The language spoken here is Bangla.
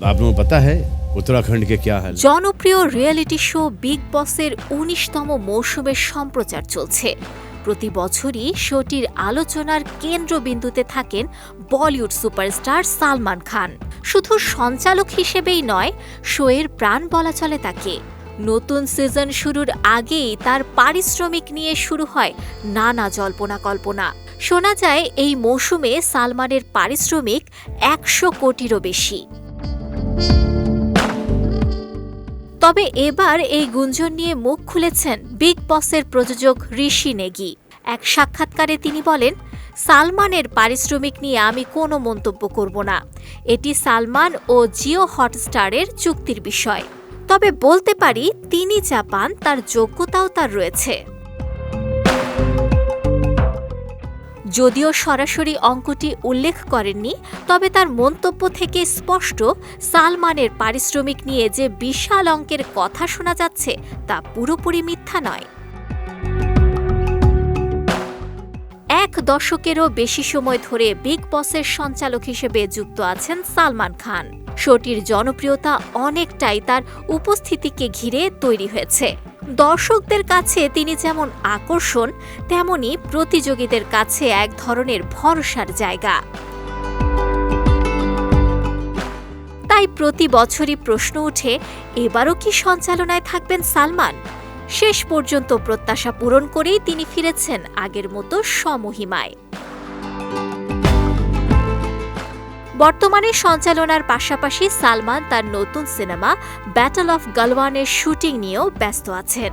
আপনার পাতা উত্তরাখণ্ড কে ক্যা জনপ্রিয় রিয়েলিটি শো বিগ বসের উনিশতম মৌসুমের সম্প্রচার চলছে। প্রতি বছরই শোটির আলোচনার কেন্দ্রবিন্দুতে থাকেন বলিউড সুপারস্টার সালমান খান। শুধু সঞ্চালক হিসেবেই নয়, শোয়ের প্রাণ বলা চলে তাকে। নতুন সিজন শুরুর আগেই তার পারিশ্রমিক নিয়ে শুরু হয় নানা জল্পনা কল্পনা। শোনা যায়, এই মৌসুমে সালমানের পারিশ্রমিক একশো কোটিরও বেশি। তবে এবার এই গুঞ্জন নিয়ে মুখ খুলেছেন বিগ বসের প্রযোজক ঋষি নেগি। এক সাক্ষাৎকারে তিনি বলেন, সালমানের পারিশ্রমিক নিয়ে আমি কোনো মন্তব্য করব না। এটি সালমান ও জিও হটস্টারের চুক্তির বিষয়। তবে বলতে পারি, তিনি যা পান তার যোগ্যতাও তার রয়েছে। যদিও সরাসরি অঙ্কটি উল্লেখ করেননি, তবে তার মন্তব্য থেকে স্পষ্ট সালমানের পারিশ্রমিক নিয়ে যে বিশাল অঙ্কের কথা শোনা যাচ্ছে, তা পুরোপুরি মিথ্যা নয়। এক দশকেরও বেশি সময় ধরে বিগ বসের সঞ্চালক হিসেবে যুক্ত আছেন সালমান খান। শোটির জনপ্রিয়তা অনেকটাই তার উপস্থিতিকে ঘিরে তৈরি হয়েছে। দর্শকদের কাছে তিনি যেমন আকর্ষণ, তেমনি প্রতিযোগীদের কাছে এক ধরনের ভরসার জায়গা। তাই প্রতি বছরই প্রশ্ন ওঠে, এবারও কি সঞ্চালনায় থাকবেন সালমান? শেষ পর্যন্ত প্রত্যাশা পূরণ করেই তিনি ফিরেছেন আগের মতো সমহিমায়। বর্তমানে সঞ্চালনার পাশাপাশি সালমান তার নতুন সিনেমা ব্যাটল অফ গালওয়ানের শুটিং নিয়েও ব্যস্ত আছেন।